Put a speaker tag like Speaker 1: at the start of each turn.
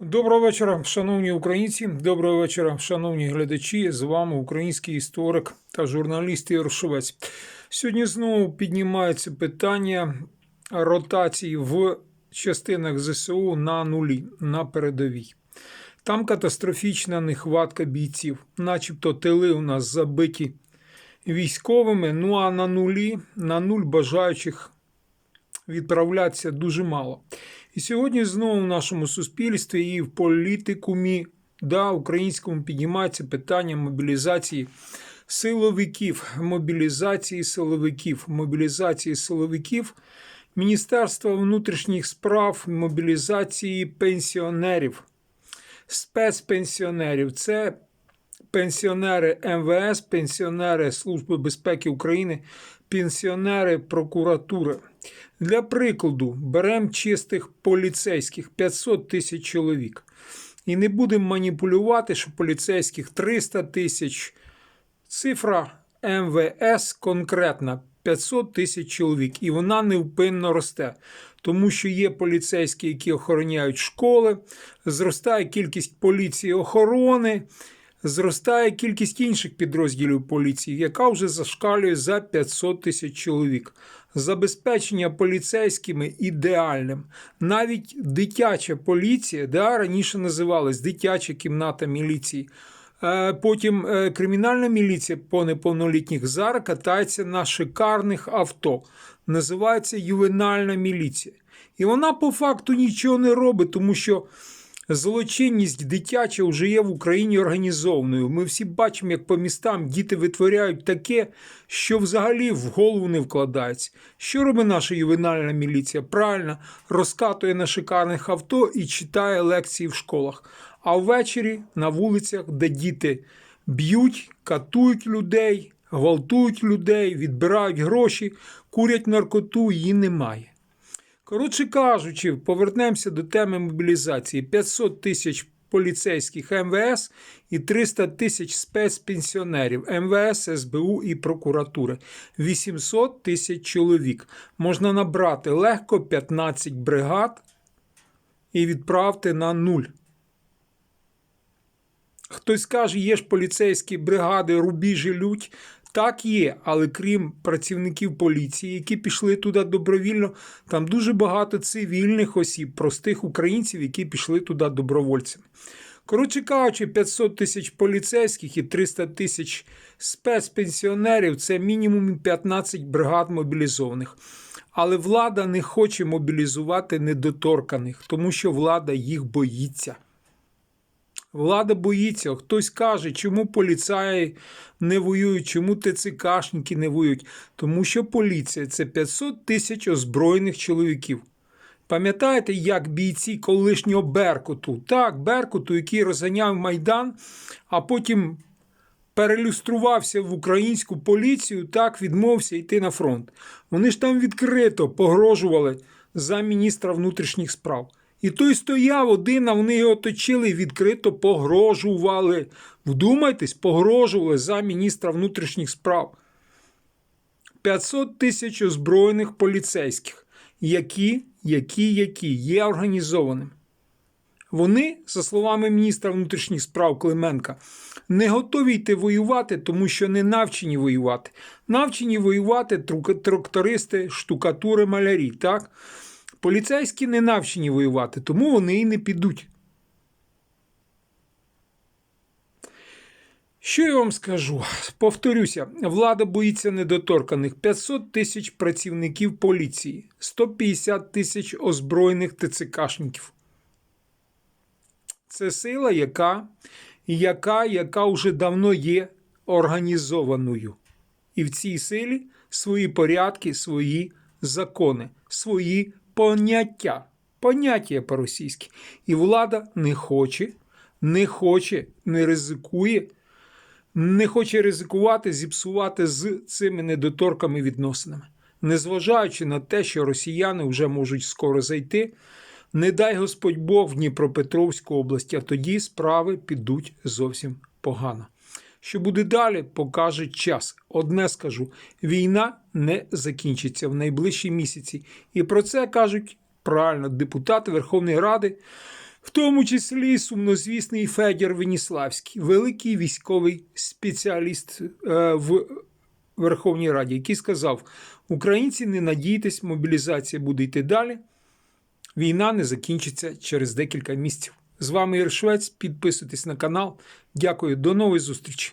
Speaker 1: Доброго вечора, шановні українці. Доброго вечора, шановні глядачі. З вами український історик та журналіст Ігор. Сьогодні знову піднімається питання ротації в частинах ЗСУ на нулі на передовій. Там катастрофічна нехватка бійців, начебто тили у нас забиті військовими. Ну а на нулі, на нуль бажаючих відправлятися дуже мало. І сьогодні знову в нашому суспільстві і в політикумі, да, українському піднімається питання мобілізації силовиків, мобілізації силовиків, мобілізації силовиків, Міністерства внутрішніх справ, мобілізації пенсіонерів, спецпенсіонерів. Це пенсіонери МВС, пенсіонери Служби безпеки України, пенсіонери прокуратури. Для прикладу, беремо чистих поліцейських 500 тисяч чоловік. І не будемо маніпулювати, що поліцейських 300 тисяч. Цифра МВС конкретна 500 тисяч чоловік, і вона невпинно росте, тому що є поліцейські, які охороняють школи, зростає кількість поліції охорони, зростає кількість інших підрозділів поліції, яка вже зашкалює за 500 тисяч чоловік. Забезпечення поліцейськими ідеальним. Навіть дитяча поліція, да, раніше називалась дитяча кімната міліції. Е, Потім е, кримінальна міліція по неповнолітніх зараз катається на шикарних авто. Називається ювенальна міліція. І вона по факту нічого не робить, тому що злочинність дитяча вже є в Україні організованою. Ми всі бачимо, як по містам діти витворяють таке, що взагалі в голову не вкладається. Що робить наша ювенальна міліція? Правильно, розкатує на шикарних авто і читає лекції в школах. А ввечері на вулицях, де діти б'ють, катують людей, гвалтують людей, відбирають гроші, курять наркоту, її немає. Коротше кажучи, повернемося до теми мобілізації: 500 тисяч поліцейських МВС і 300 тисяч спецпенсіонерів МВС, СБУ і прокуратури. 800 тисяч чоловік. Можна набрати легко 15 бригад і відправити на нуль. Хтось скаже, є ж поліцейські бригади, рубіжі лють. Так є, але крім працівників поліції, які пішли туди добровільно, там дуже багато цивільних осіб, простих українців, які пішли туди добровольцями. Коротше кажучи, 500 тисяч поліцейських і 300 тисяч спецпенсіонерів це мінімум 15 бригад мобілізованих. Але влада не хоче мобілізувати недоторканих, тому що влада їх боїться. Влада боїться. Хтось каже, чому поліцаї не воюють, чому ТЦКшники не воюють. Тому що поліція це 500 тисяч озброєних чоловіків. Пам'ятаєте, як бійці колишнього Беркуту? Так, Беркуту, який розганяв Майдан, а потім перелюструвався в українську поліцію, так відмовився йти на фронт. Вони ж там відкрито погрожували за міністра внутрішніх справ. І той стояв один, а вони його оточили і відкрито погрожували. Вдумайтесь, погрожували за міністра внутрішніх справ. 500 тисяч озброєних поліцейських, які, які, які є організованими. Вони, за словами міністра внутрішніх справ Клименка, не готові йти воювати, тому що не навчені воювати. Навчені воювати трактористи, штукатури, малярі. так? Поліцейські не навчені воювати, тому вони і не підуть. Що я вам скажу? Повторюся, влада боїться недоторканих 500 тисяч працівників поліції, 150 тисяч озброєних ТЦКшників. Це сила, яка, яка, яка вже давно є організованою. І в цій силі свої порядки, свої закони, свої поняття. Поняття по-російськи. І влада не хоче, не хоче, не ризикує, не хоче ризикувати, зіпсувати з цими недоторками відносинами. Незважаючи на те, що росіяни вже можуть скоро зайти, не дай Господь Бог в Дніпропетровську область, а тоді справи підуть зовсім погано. Що буде далі, покаже час. Одне скажу: війна не закінчиться в найближчі місяці. І про це кажуть правильно депутати Верховної Ради, В тому числі сумнозвісний Федір Веніславський, великий військовий спеціаліст е, в Верховній Раді, який сказав: Українці, не надійтесь, мобілізація буде йти далі. Війна не закінчиться через декілька місяців. З вами Ір Швець. Підписуйтесь на канал. Дякую, до нової зустрічі.